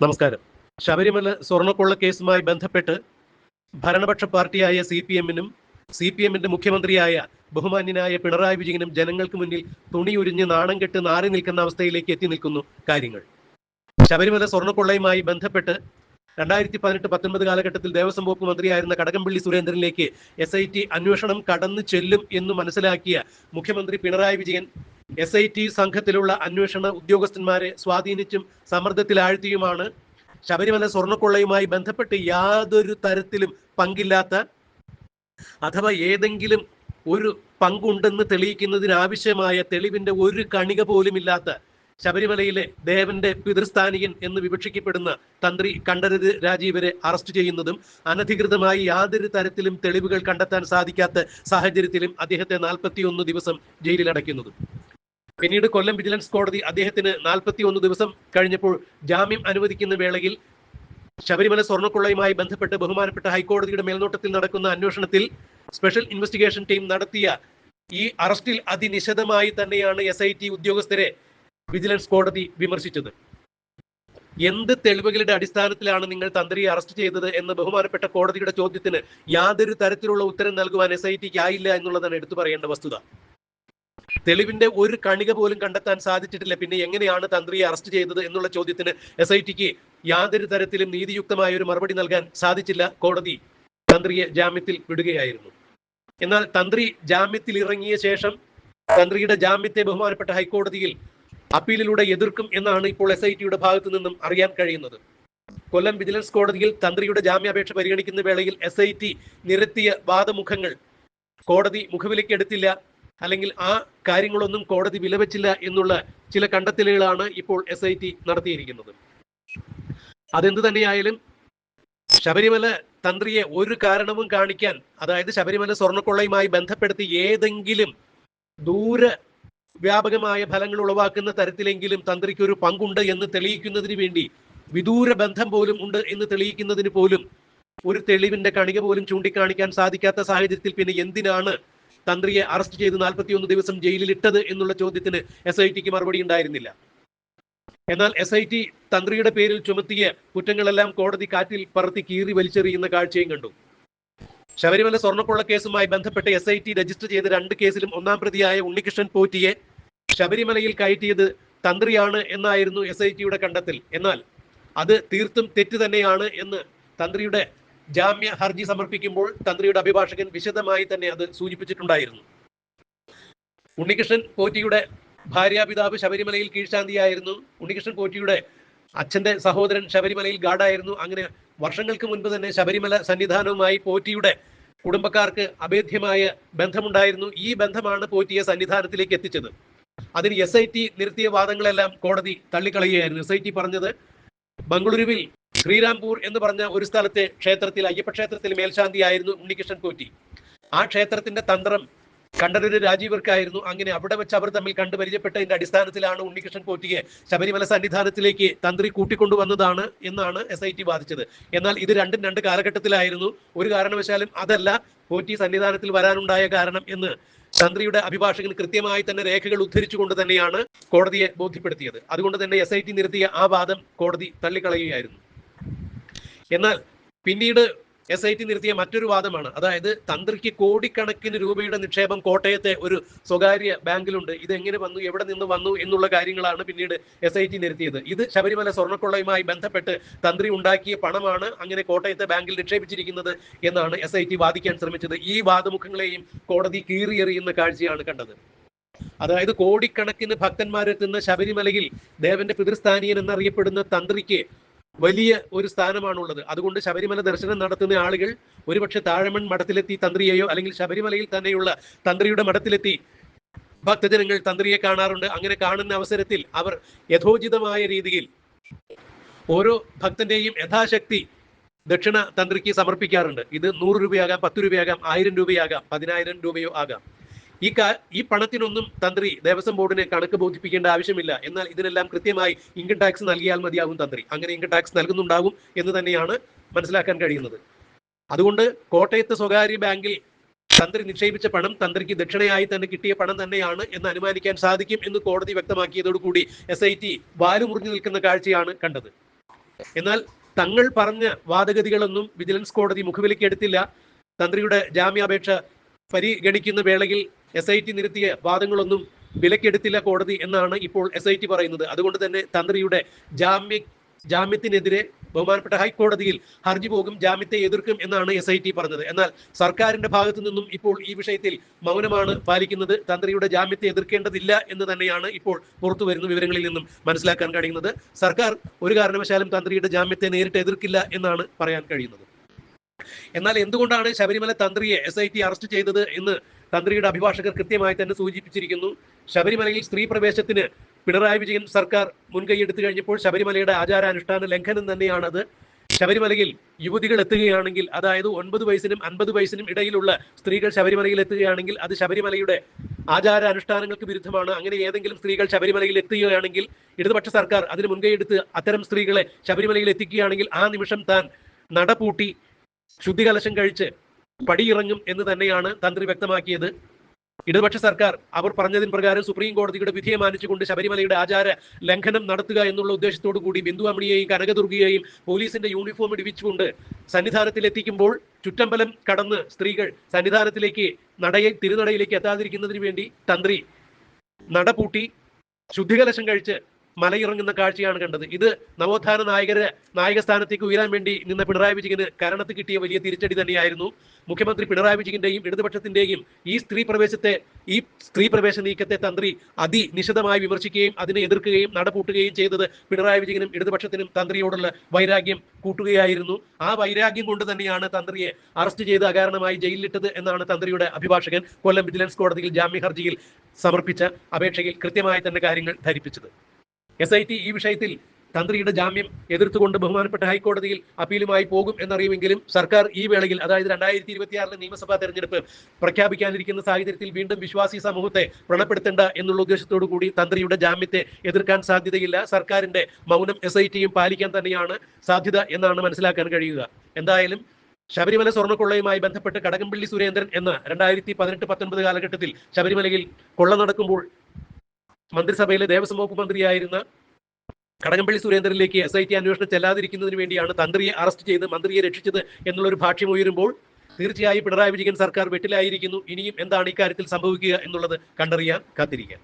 നമസ്കാരം. ശബരിമല സ്വർണക്കൊള്ള കേസുമായി ബന്ധപ്പെട്ട് ഭരണപക്ഷ പാർട്ടിയായ സി പി എമ്മിനും സി പി എമ്മിന്റെ മുഖ്യമന്ത്രിയായ ബഹുമാന്യനായ പിണറായി വിജയനും ജനങ്ങൾക്ക് മുന്നിൽ തുണിയുരിഞ്ഞ് നാണം കെട്ട് നാറി നിൽക്കുന്ന അവസ്ഥയിലേക്ക് എത്തി നിൽക്കുന്നു കാര്യങ്ങൾ. ശബരിമല സ്വർണക്കൊള്ളയുമായി ബന്ധപ്പെട്ട് രണ്ടായിരത്തി പതിനെട്ട് പത്തൊൻപത് കാലഘട്ടത്തിൽ ദേവസ്വം വകുപ്പ് മന്ത്രിയായിരുന്ന കടകംപള്ളി സുരേന്ദ്രനിലേക്ക് എസ് ഐ ടി അന്വേഷണം കടന്നു ചെല്ലും എന്ന് മനസ്സിലാക്കിയ മുഖ്യമന്ത്രി Pinarayi Vijayan S I T സംഘത്തിലുള്ള അന്വേഷണ ഉദ്യോഗസ്ഥന്മാരെ സ്വാധീനിച്ചും സമ്മർദ്ദത്തിലാഴ്ത്തിയുമാണ് ശബരിമല സ്വർണക്കൊള്ളയുമായി ബന്ധപ്പെട്ട് യാതൊരു തരത്തിലും പങ്കില്ലാത്ത അഥവാ ഏതെങ്കിലും ഒരു പങ്കുണ്ടെന്ന് തെളിയിക്കുന്നതിനാവശ്യമായ തെളിവിന്റെ ഒരു കണിക പോലുമില്ലാത്ത ശബരിമലയിലെ ദേവന്റെ പിതൃസ്ഥാനികൻ എന്ന് വിവക്ഷിക്കപ്പെടുന്ന തന്ത്രി കണ്ഠരര് രാജീവരെ അറസ്റ്റ് ചെയ്യുന്നതും അനധികൃതമായി യാതൊരു തരത്തിലും തെളിവുകൾ കണ്ടെത്താൻ സാധിക്കാത്ത സാഹചര്യത്തിലും അദ്ദേഹത്തെ നാൽപ്പത്തിയൊന്ന് ദിവസം ജയിലിൽ അടയ്ക്കുന്നതും പിന്നീട് കൊല്ലം വിജിലൻസ് കോടതി അദ്ദേഹത്തിന് നാൽപ്പത്തി ഒന്ന് ദിവസം കഴിഞ്ഞപ്പോൾ ജാമ്യം അനുവദിക്കുന്ന വേളയിൽ ശബരിമല സ്വർണക്കൊള്ളയുമായി ബന്ധപ്പെട്ട് ബഹുമാനപ്പെട്ട ഹൈക്കോടതിയുടെ മേൽനോട്ടത്തിൽ നടക്കുന്ന അന്വേഷണത്തിൽ സ്പെഷ്യൽ ഇൻവെസ്റ്റിഗേഷൻ ടീം നടത്തിയ ഈ അറസ്റ്റിൽ അതിനിശിതമായി തന്നെയാണ് എസ് ഐ ടി ഉദ്യോഗസ്ഥരെ വിജിലൻസ് കോടതി വിമർശിച്ചത്. എന്ത് തെളിവുകളുടെ അടിസ്ഥാനത്തിലാണ് നിങ്ങൾ തന്ത്രിയെ അറസ്റ്റ് ചെയ്തത് എന്ന് ബഹുമാനപ്പെട്ട കോടതിയുടെ ചോദ്യത്തിന് യാതൊരു തരത്തിലുള്ള ഉത്തരം നൽകുവാൻ എസ് ഐ ടിക്ക് ആയില്ല എന്നുള്ളതാണ് എടുത്തു പറയേണ്ട വസ്തുത. തെളിവിന്റെ ഒരു കണിക പോലും കണ്ടെത്താൻ സാധിച്ചിട്ടില്ല. പിന്നെ എങ്ങനെയാണ് തന്ത്രിയെ അറസ്റ്റ് ചെയ്തത് എന്നുള്ള ചോദ്യത്തിന് എസ് ഐ ടിക്ക് യാതൊരു തരത്തിലും നീതിയുക്തമായ ഒരു മറുപടി നൽകാൻ സാധിച്ചില്ല. കോടതി തന്ത്രിയെ ജാമ്യത്തിൽ വിടുകയായിരുന്നു. എന്നാൽ തന്ത്രി ജാമ്യത്തിൽ ഇറങ്ങിയ ശേഷം തന്ത്രിയുടെ ജാമ്യത്തെ ബഹുമാനപ്പെട്ട ഹൈക്കോടതിയിൽ അപ്പീലിലൂടെ എതിർക്കും എന്നാണ് ഇപ്പോൾ എസ് ഐ ടിയുടെ ഭാഗത്തു നിന്നും അറിയാൻ കഴിയുന്നത്. കൊല്ലം വിജിലൻസ് കോടതിയിൽ തന്ത്രിയുടെ ജാമ്യാപേക്ഷ പരിഗണിക്കുന്ന വേളയിൽ എസ് ഐ ടി നിരത്തിയ വാദമുഖങ്ങൾ കോടതി മുഖവിലേക്ക് എടുത്തില്ല. അല്ലെങ്കിൽ ആ കാര്യങ്ങളൊന്നും കോടതി വിലവെച്ചില്ല എന്നുള്ള ചില കണ്ടെത്തലുകളാണ് ഇപ്പോൾ എസ് ഐ ടി നടത്തിയിരിക്കുന്നത്. അതെന്ത് തന്നെയായാലും ശബരിമല തന്ത്രിയെ ഒരു കാരണവും കാണിക്കാൻ അതായത് ശബരിമല സ്വർണക്കൊള്ളയുമായി ബന്ധപ്പെടുത്തി ഏതെങ്കിലും ദൂര വ്യാപകമായ ഫലങ്ങൾ ഉളവാക്കുന്ന തരത്തിലെങ്കിലും തന്ത്രിക്ക് ഒരു പങ്കുണ്ട് എന്ന് തെളിയിക്കുന്നതിന് വേണ്ടി വിദൂര ബന്ധം പോലും ഉണ്ട് എന്ന് തെളിയിക്കുന്നതിന് പോലും ഒരു തെളിവിന്റെ കണിക പോലും ചൂണ്ടിക്കാണിക്കാൻ സാധിക്കാത്ത സാഹചര്യത്തിൽ പിന്നെ എന്തിനാണ് തന്ത്രിയെ അറസ്റ്റ് ചെയ്ത് നാൽപ്പത്തിയൊന്ന് ദിവസം ജയിലിൽ ഇട്ടത് എന്നുള്ള ചോദ്യത്തിന് എസ് ഐ ടിക്ക് മറുപടി ഉണ്ടായിരുന്നില്ല. എന്നാൽ എസ് ഐ ടി തന്ത്രിയുടെ പേരിൽ ചുമത്തിയ കുറ്റങ്ങളെല്ലാം കോടതി കാറ്റിൽ പറത്തി കീറി വലിച്ചെറിയുന്ന കാഴ്ചയും കണ്ടു. ശബരിമല സ്വർണക്കൊള്ള കേസുമായി ബന്ധപ്പെട്ട് എസ് ഐ ടി രജിസ്റ്റർ ചെയ്ത രണ്ട് കേസിലും ഒന്നാം പ്രതിയായ ഉണ്ണികൃഷ്ണൻ പോറ്റിയെ ശബരിമലയിൽ കയറ്റിയത് തന്ത്രിയാണ് എന്നായിരുന്നു എസ് ഐ ടിയുടെ കണ്ടെത്തൽ. എന്നാൽ അത് തീർത്തും തെറ്റ് തന്നെയാണ് എന്ന് തന്ത്രിയുടെ ജാമ്യ ഹർജി സമർപ്പിക്കുമ്പോൾ തന്ത്രിയുടെ അഭിഭാഷകൻ വിശദമായി തന്നെ അത് സൂചിപ്പിച്ചിട്ടുണ്ടായിരുന്നു. ഉണ്ണികൃഷ്ണൻ പോറ്റിയുടെ ഭാര്യാപിതാവ് ശബരിമലയിൽ കീഴ്ശാന്തിയായിരുന്നു. ഉണ്ണികൃഷ്ണൻ പോറ്റിയുടെ അച്ഛന്റെ സഹോദരൻ ശബരിമലയിൽ ഗാർഡായിരുന്നു. അങ്ങനെ വർഷങ്ങൾക്ക് മുൻപ് തന്നെ ശബരിമല സന്നിധാനവുമായി പോറ്റിയുടെ കുടുംബക്കാർക്ക് അഭേദ്യമായ ബന്ധമുണ്ടായിരുന്നു. ഈ ബന്ധമാണ് പോറ്റിയെ സന്നിധാനത്തിലേക്ക് എത്തിച്ചത്. അതിന് എസ് ഐ ടി നിർത്തിയ വാദങ്ങളെല്ലാം കോടതി തള്ളിക്കളയുകയായിരുന്നു. എസ് ഐ ടി പറഞ്ഞത് ബംഗളൂരുവിൽ ശ്രീരാംപൂർ എന്ന് പറഞ്ഞ ഒരു സ്ഥലത്തെ ക്ഷേത്രത്തിൽ അയ്യപ്പ ക്ഷേത്രത്തിൽ മേൽശാന്തിയായിരുന്നു ഉണ്ണികൃഷ്ണൻ പോറ്റി ആ ക്ഷേത്രത്തിന്റെ തന്ത്രം കണ്ഠരര് രാജീവർക്കായിരുന്നു. അങ്ങനെ അവിടെ വെച്ച് അവർ തമ്മിൽ കണ്ടു പരിചയപ്പെട്ടതിന്റെ അടിസ്ഥാനത്തിലാണ് ഉണ്ണികൃഷ്ണൻ പോറ്റിയെ ശബരിമല സന്നിധാനത്തിലേക്ക് തന്ത്രി കൂട്ടിക്കൊണ്ടുവന്നതാണ് എന്നാണ് എസ് ഐ ടി ബാധിച്ചത് എന്നാൽ ഇത് രണ്ടും രണ്ട് കാലഘട്ടത്തിലായിരുന്നു. ഒരു കാരണവശാലും അതല്ല പോറ്റി സന്നിധാനത്തിൽ വരാനുണ്ടായ കാരണം എന്ന് തന്ത്രിയുടെ അഭിഭാഷകൻ കൃത്യമായി തന്നെ രേഖകൾ ഉദ്ധരിച്ചുകൊണ്ട് തന്നെയാണ് കോടതിയെ ബോധ്യപ്പെടുത്തിയത്. അതുകൊണ്ട് തന്നെ എസ് ഐ ടി നിരത്തിയ ആ വാദം കോടതി തള്ളിക്കളയുകയായിരുന്നു. എന്നാൽ പിന്നീട് എസ് ഐ ടി നിർത്തിയ മറ്റൊരു വാദമാണ്. അതായത് തന്ത്രിക്ക് കോടിക്കണക്കിന് രൂപയുടെ നിക്ഷേപം കോട്ടയത്തെ ഒരു സ്വകാര്യ ബാങ്കിലുണ്ട്. ഇത് എങ്ങനെ വന്നു എവിടെ നിന്ന് വന്നു എന്നുള്ള കാര്യങ്ങളാണ് പിന്നീട് എസ് ഐ ടി നിർത്തിയത് ഇത് ശബരിമല സ്വർണക്കൊള്ളയുമായി ബന്ധപ്പെട്ട് തന്ത്രി ഉണ്ടാക്കിയ പണമാണ് അങ്ങനെ കോട്ടയത്തെ ബാങ്കിൽ നിക്ഷേപിച്ചിരിക്കുന്നത് എന്നാണ് എസ് ഐ ടി വാദിക്കാൻ ശ്രമിച്ചത്. ഈ വാദമുഖങ്ങളെയും കോടതി കീറിയെറിയുന്ന കാഴ്ചയാണ് കണ്ടത്. അതായത് കോടിക്കണക്കിന് ഭക്തന്മാരെത്തുന്ന ശബരിമലയിൽ ദേവന്റെ പിതൃസ്ഥാനീയൻ എന്നറിയപ്പെടുന്ന തന്ത്രിക്ക് വലിയ ഒരു സ്ഥാനമാണുള്ളത്. അതുകൊണ്ട് ശബരിമല ദർശനം നടത്തുന്ന ആളുകൾ ഒരുപക്ഷെ താഴമൺ മഠത്തിലെത്തി തന്ത്രിയെയോ അല്ലെങ്കിൽ ശബരിമലയിൽ തന്നെയുള്ള തന്ത്രിയുടെ മഠത്തിലെത്തി ഭക്തജനങ്ങൾ തന്ത്രിയെ കാണാറുണ്ട്. അങ്ങനെ കാണുന്ന അവസരത്തിൽ അവർ യഥോചിതമായ രീതിയിൽ ഓരോ ഭക്തന്റെയും യഥാശക്തി ദക്ഷിണ തന്ത്രിക്ക് സമർപ്പിക്കാറുണ്ട്. ഇത് നൂറ് രൂപയാകാം പത്ത് രൂപയാകാം ആയിരം രൂപയാകാം പതിനായിരം രൂപയോ ആകാം. ഈ കാ ഈ പണത്തിനൊന്നും തന്ത്രി ദേവസ്വം ബോർഡിനെ കണക്ക് ബോധിപ്പിക്കേണ്ട ആവശ്യമില്ല. എന്നാൽ ഇതിനെല്ലാം കൃത്യമായി ഇൻകം ടാക്സ് നൽകിയാൽ മതിയാകും തന്ത്രി. അങ്ങനെ ഇൻകം ടാക്സ് നൽകുന്നുണ്ടാകും എന്ന് തന്നെയാണ് മനസ്സിലാക്കാൻ കഴിയുന്നത്. അതുകൊണ്ട് കോട്ടയത്ത് സ്വകാര്യ ബാങ്കിൽ തന്ത്രി നിക്ഷേപിച്ച പണം തന്ത്രിക്ക് ദക്ഷിണയായി തന്നെ കിട്ടിയ പണം തന്നെയാണ് എന്ന് അനുമാനിക്കാൻ സാധിക്കും എന്ന് കോടതി വ്യക്തമാക്കിയതോടുകൂടി എസ് ഐ ടി വാലുമുറിഞ്ഞു നിൽക്കുന്ന കാഴ്ചയാണ് കണ്ടത്. എന്നാൽ തങ്ങൾ പറഞ്ഞ വാദഗതികളൊന്നും വിജിലൻസ് കോടതി മുഖവിലക്കെടുത്തില്ല തന്ത്രിയുടെ ജാമ്യാപേക്ഷ പരിഗണിക്കുന്ന വേളയിൽ എസ് ഐ ടി നിരത്തിയ വാദങ്ങളൊന്നും വിലക്കെടുത്തില്ല കോടതി എന്നാണ് ഇപ്പോൾ എസ് ഐ ടി പറയുന്നത്. അതുകൊണ്ട് തന്നെ തന്ത്രിയുടെ ജാമ്യ ജാമ്യത്തിനെതിരെ ബഹുമാനപ്പെട്ട ഹൈക്കോടതിയിൽ ഹർജി പോകും ജാമ്യത്തെ എതിർക്കും എന്നാണ് എസ് ഐ ടി പറഞ്ഞത്. എന്നാൽ സർക്കാരിന്റെ ഭാഗത്തു നിന്നും ഇപ്പോൾ ഈ വിഷയത്തിൽ മൗനമാണ് പാലിക്കുന്നത്. തന്ത്രിയുടെ ജാമ്യത്തെ എതിർക്കേണ്ടതില്ല എന്ന് തന്നെയാണ് ഇപ്പോൾ പുറത്തു വരുന്ന വിവരങ്ങളിൽ നിന്നും മനസ്സിലാക്കാൻ കഴിയുന്നത്. സർക്കാർ ഒരു കാരണവശാലും തന്ത്രിയുടെ ജാമ്യത്തെ നേരിട്ട് എതിർക്കില്ല എന്നാണ് പറയാൻ കഴിയുന്നത്. എന്നാൽ എന്തുകൊണ്ടാണ് ശബരിമല തന്ത്രിയെ എസ് അറസ്റ്റ് ചെയ്തത് എന്ന് തന്ത്രിയുടെ അഭിഭാഷകർ കൃത്യമായി തന്നെ സൂചിപ്പിച്ചിരിക്കുന്നു. ശബരിമലയിൽ സ്ത്രീ പ്രവേശത്തിന് പിണറായി വിജയൻ സർക്കാർ മുൻകൈയെടുത്തു കഴിഞ്ഞപ്പോൾ ശബരിമലയുടെ ആചാരാനുഷ്ഠാന ലംഘനം തന്നെയാണത്. ശബരിമലയിൽ യുവതികൾ എത്തുകയാണെങ്കിൽ അതായത് ഒൻപത് വയസ്സിനും അൻപത് വയസ്സിനും ഇടയിലുള്ള സ്ത്രീകൾ ശബരിമലയിൽ എത്തുകയാണെങ്കിൽ അത് ശബരിമലയുടെ ആചാര അനുഷ്ഠാനങ്ങൾക്ക് വിരുദ്ധമാണ്. അങ്ങനെ ഏതെങ്കിലും സ്ത്രീകൾ ശബരിമലയിൽ എത്തുകയാണെങ്കിൽ ഇടതുപക്ഷ സർക്കാർ അതിന് മുൻകൈയെടുത്ത് അത്തരം സ്ത്രീകളെ ശബരിമലയിൽ എത്തിക്കുകയാണെങ്കിൽ ആ നിമിഷം താൻ നടപൂട്ടി ശുദ്ധികലശം കഴിച്ച് പടിയിറങ്ങും എന്ന് തന്നെയാണ് തന്ത്രി വ്യക്തമാക്കിയത്. ഇടതുപക്ഷ സർക്കാർ അവർ പറഞ്ഞതിന് പ്രകാരം സുപ്രീം കോടതിയുടെ വിധിയെ മാനിച്ചുകൊണ്ട് ശബരിമലയുടെ ആചാര ലംഘനം നടത്തുക എന്നുള്ള ഉദ്ദേശത്തോടു കൂടി ബിന്ദു അമ്മിണിയെയും കനകദുർഗയെയും പോലീസിന്റെ യൂണിഫോം ഇടിവിച്ചുകൊണ്ട് സന്നിധാനത്തിലെത്തിക്കുമ്പോൾ ചുറ്റമ്പലം കടന്ന് സ്ത്രീകൾ സന്നിധാനത്തിലേക്ക് നടയെ തിരുനടയിലേക്ക് എത്താതിരിക്കുന്നതിന് വേണ്ടി തന്ത്രി നടപൂട്ടി ശുദ്ധികലശം കഴിച്ച് മലയിറങ്ങുന്ന കാഴ്ചയാണ് കണ്ടത്. ഇത് നവോത്ഥാന നായകരെ നായക സ്ഥാനത്തേക്ക് ഉയരാൻ വേണ്ടി നിന്ന പിണറായി വിജയന് കരണത്ത് കിട്ടിയ വലിയ തിരിച്ചടി തന്നെയായിരുന്നു. മുഖ്യമന്ത്രി പിണറായി വിജയന്റെയും ഇടതുപക്ഷത്തിന്റെയും ഈ സ്ത്രീ പ്രവേശത്തെ ഈ സ്ത്രീ പ്രവേശ നീക്കത്തെ തന്ത്രി അതിനിശിതമായി വിമർശിക്കുകയും അതിനെ എതിർക്കുകയും നടപൂട്ടുകയും ചെയ്തത് പിണറായി വിജയനും ഇടതുപക്ഷത്തിനും തന്ത്രിയോടുള്ള വൈരാഗ്യം കൂട്ടുകയായിരുന്നു. ആ വൈരാഗ്യം കൊണ്ട് തന്നെയാണ് തന്ത്രിയെ അറസ്റ്റ് ചെയ്ത് അകാരണമായി ജയിലിലിട്ടത് എന്നാണ് തന്ത്രിയുടെ അഭിഭാഷകൻ കൊല്ലം വിജിലൻസ് കോടതിയിൽ ജാമ്യ ഹർജിയിൽ സമർപ്പിച്ച അപേക്ഷയിൽ കൃത്യമായി തന്നെ കാര്യങ്ങൾ ധരിപ്പിച്ചത്. എസ് ഐ ടി ഈ വിഷയത്തിൽ തന്ത്രിയുടെ ജാമ്യം എതിർത്തുകൊണ്ട് ബഹുമാനപ്പെട്ട ഹൈക്കോടതിയിൽ അപ്പീലുമായി പോകും എന്നറിയുമെങ്കിലും സർക്കാർ ഈ വേളയിൽ അതായത് രണ്ടായിരത്തി ഇരുപത്തിയാറിലെ നിയമസഭാ തെരഞ്ഞെടുപ്പ് പ്രഖ്യാപിക്കാനിരിക്കുന്ന സാഹചര്യത്തിൽ വീണ്ടും വിശ്വാസി സമൂഹത്തെ വ്രണപ്പെടുത്തേണ്ട എന്നുള്ള ഉദ്ദേശത്തോടു കൂടി തന്ത്രിയുടെ ജാമ്യത്തെ എതിർക്കാൻ സാധ്യതയില്ല. സർക്കാരിന്റെ മൗനം എസ് ഐ ടിയും പാലിക്കാൻ തന്നെയാണ് സാധ്യത എന്നാണ് മനസ്സിലാക്കാൻ കഴിയുക. എന്തായാലും ശബരിമല സ്വർണക്കൊള്ളയുമായി ബന്ധപ്പെട്ട് കടകംപള്ളി സുരേന്ദ്രൻ എന്ന രണ്ടായിരത്തി പതിനെട്ട് പത്തൊൻപത് കാലഘട്ടത്തിൽ ശബരിമലയിൽ കൊള്ള നടക്കുമ്പോൾ മന്ത്രിസഭയിലെ ദേവസ്വം വകുപ്പ് മന്ത്രിയായിരുന്ന കടകംപള്ളി സുരേന്ദ്രനിലേക്ക് എസ് ഐ ടി അന്വേഷണം ചെല്ലാതിരിക്കുന്നതിന് വേണ്ടിയാണ് തന്ത്രിയെ അറസ്റ്റ് ചെയ്ത് മന്ത്രിയെ രക്ഷിച്ചത് എന്നുള്ളൊരു ഭാഷ്യം ഉയരുമ്പോൾ തീർച്ചയായും പിണറായി വിജയൻ സർക്കാർ വെട്ടിലായിരിക്കുന്നു. ഇനിയും എന്താണ് ഇക്കാര്യത്തിൽ സംഭവിക്കുക എന്നുള്ളത് കണ്ടറിയാൻ കാത്തിരിക്കാം.